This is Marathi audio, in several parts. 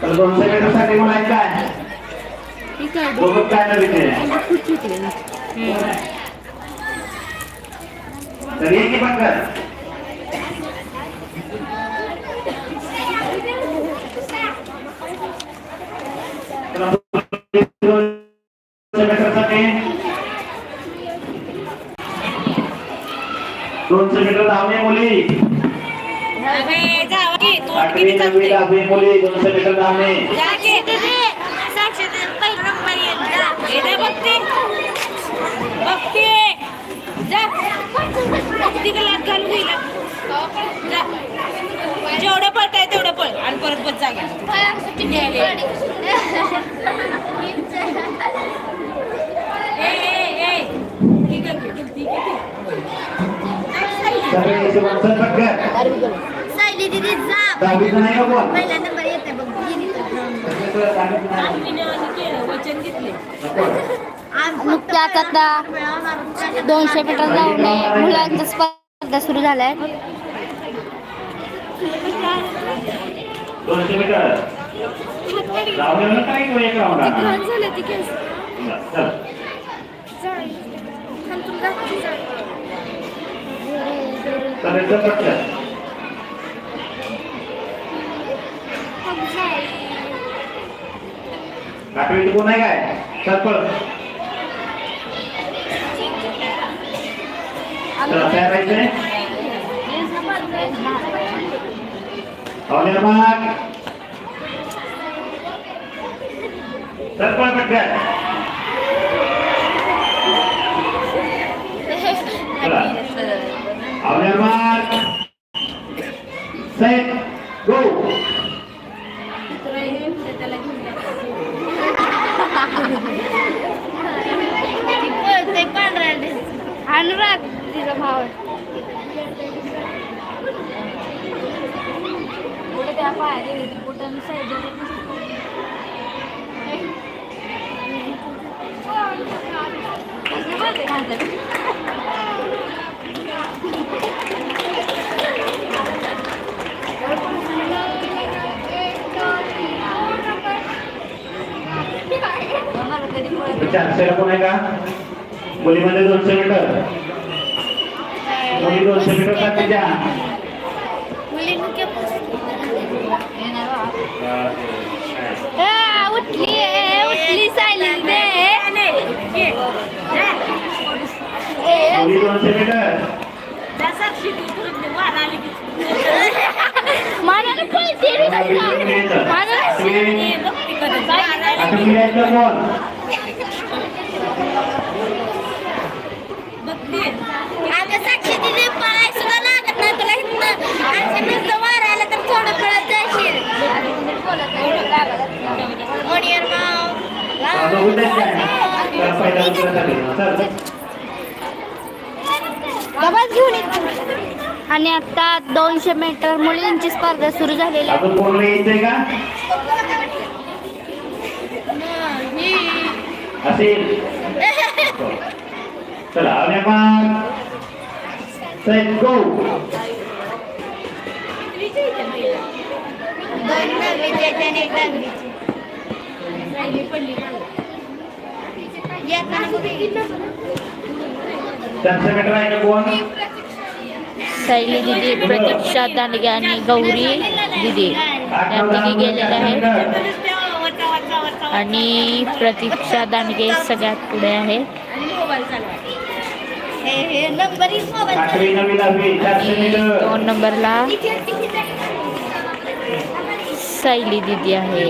तर दोनशे मीटरसाठी मला काय ठीक आहे बघत काय ना तिथे खूप शिकले ना तर ये की पंकज तर दोनशे मीटरसाठी दोनशे मीटर धावणे मुली आठवी नववी दहावी मुली दोनशे मीटर धावणे. जेवढं पळताय तेवढं पळ. आणि परत बस जागा. ए, ए, ए. ठीक आहे, दिदी जा. पहिला नंबर येते बघ वचन घेतले. आता दोनशे मीटर धावणे मुलांच्या स्पर्धा सुरू झाल्या. दोनशे मीटर. झालं ती केस? चल. आठवीत कोण आहे काय? सरपंच पळ चला तयार पटकन चला अवनेर माग सेट गो ते पांढऱ्या अनुराग तिचा भाव आहे. चारशेला कोण आहे का? मुलीमध्ये दोनशे मीटर मुली दोनशे मीटरसाठी द्या उठली उठली सायलेंट मुली दोनशे मीटर मानाने पळते रे आठवी घेऊन आणि आता दोनशे मीटर मुलींची स्पर्धा सुरू झालेली आहे. का? असेल. चला सेट गो दोन आणि एक दहावीचे येताना बघ चारशे मीटर आहे का कोण शैली दिदी प्रतीक्षा दांडगे आणि गौरी दिदी. या तिघी गेलेल्या आहेत. आणि प्रतीक्षा दांडगे सगळ्यात पुढे आहे दोन नंबरला शैली दिदी आहे.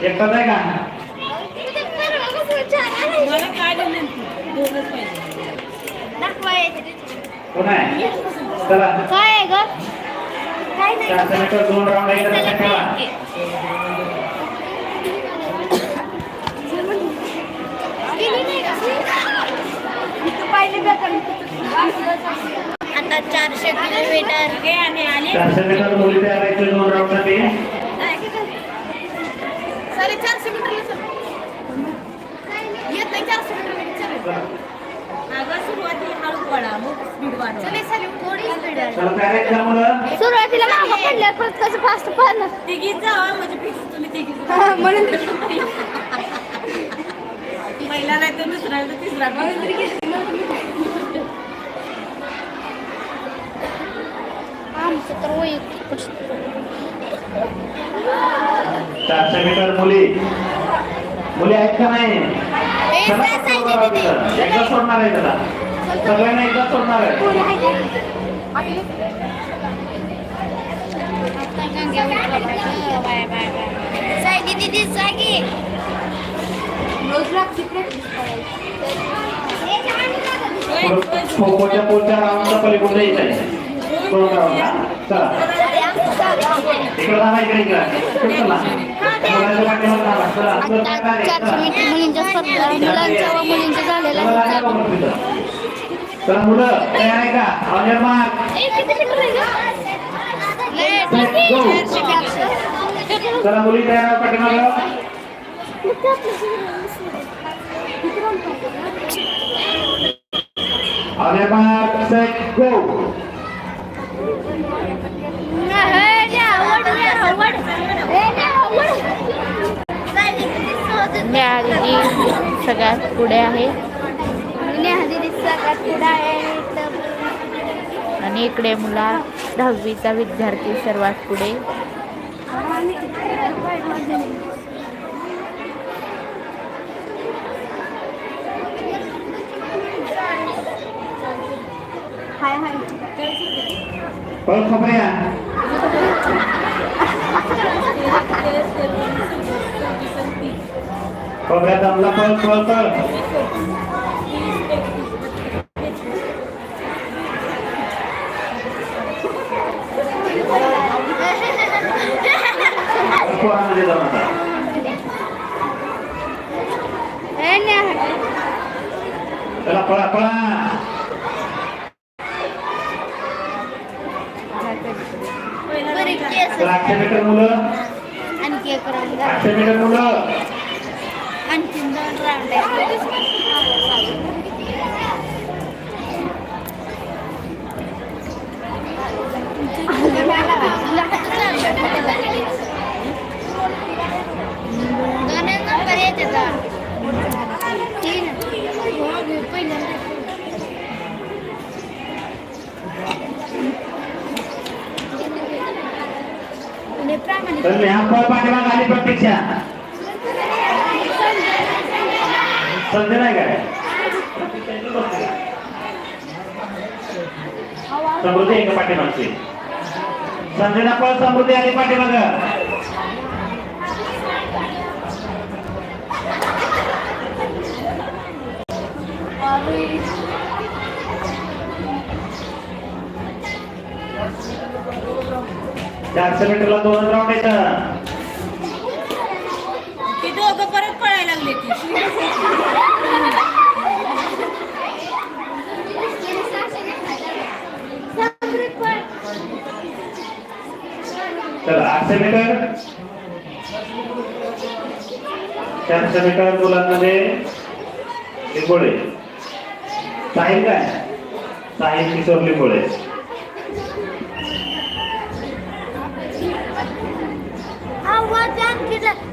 एकटाच आहे का? कोण आहे? चला. काय ग? काय नाही. दोन राऊंड आहे तर ठेवा. आता. चारशे किलोमीटर. हे आणि आले चारशे मीटर मुली तयार राहायचे दोन राऊंडसाठी साडे चारशे मीटर येत चला चारशे मीटर चला. अगं सुरुवातीला हळू मग स्पीड वाढवा. चले थोडी स्पीड चला सुरुवातीला पडल्यावर परत कसं फास्ट पडणार तिघीच जावा म्हणजे फिक्स तुम्ही तिघीच म्हणून. पहिला नाही तर दुसरा नाही तर तिसरा आमचं तर वैयक्तिक. चारशे मीटर मुली. मुली आहेत का नाही. एकदा सोडणार आहे त्याला. सगळ्यांना एकदा सोडणार आहे. सायदी दीदी जागी पुढं खो खोच्या पुढच्या राऊंडच्या पलीकडे येत आहे. दोन राऊंडला. चला. इकडे इकडे इकडे इकडे. चला. आता काय आहे? चारशे मीटर मुलींच्या स्पर्धा मुलांच्या व मुलींच्या झालेल्या चला, आहेत. चला, बघू तिथं. चला मुलं तयार आहे का ऑनर मार्क ए, किती मीटर आहे गं? Go. चला मुली तयार आहे पाठीमागं ऑनर मार्क सेट गो दीदी सगळ्यात पुढे आहे. आणि इकडे मुला दहावीचा विद्यार्थी सर्वात पुढे. पळ खबऱ्या खबऱ्या दमला पळ पळ पळ पोरांमध्ये जाऊन आता चला पळा पळा आठशे मीटर मुलं आठशे मीटर मुलं आणखीन दोन राऊंड आहेत दोन नंबर येते तीन पहिल्यांदा प्रामाणिक तर ह्या पळ पाठीमाग आली प्रत्यक्षा संजय नाही काय? समृद्धी आहे का पाठीमागची? संजयना पळ समृद्धी आली पाठीमाग. चारशे मीटरला दोन राऊंड येतं ती दोघं परत पळायला लागले ती चला आठशे मीटर चारशे मीटर मुलांमध्ये लिंबोळे. साहिल काय? साहिल किशोर लिंबोळे.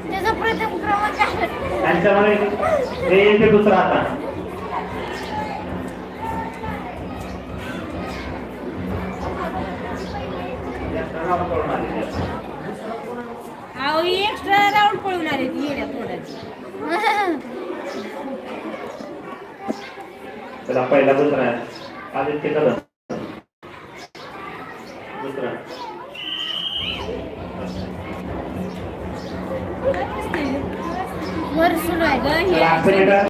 त्याचा प्रथम क्रमांक आहे त्यांच्यामध्ये हे दुसरा आता. एक्स्ट्रा राऊंड पळून आले थोड्याची चला पहिला दुसरा आदित्य कदम. Pero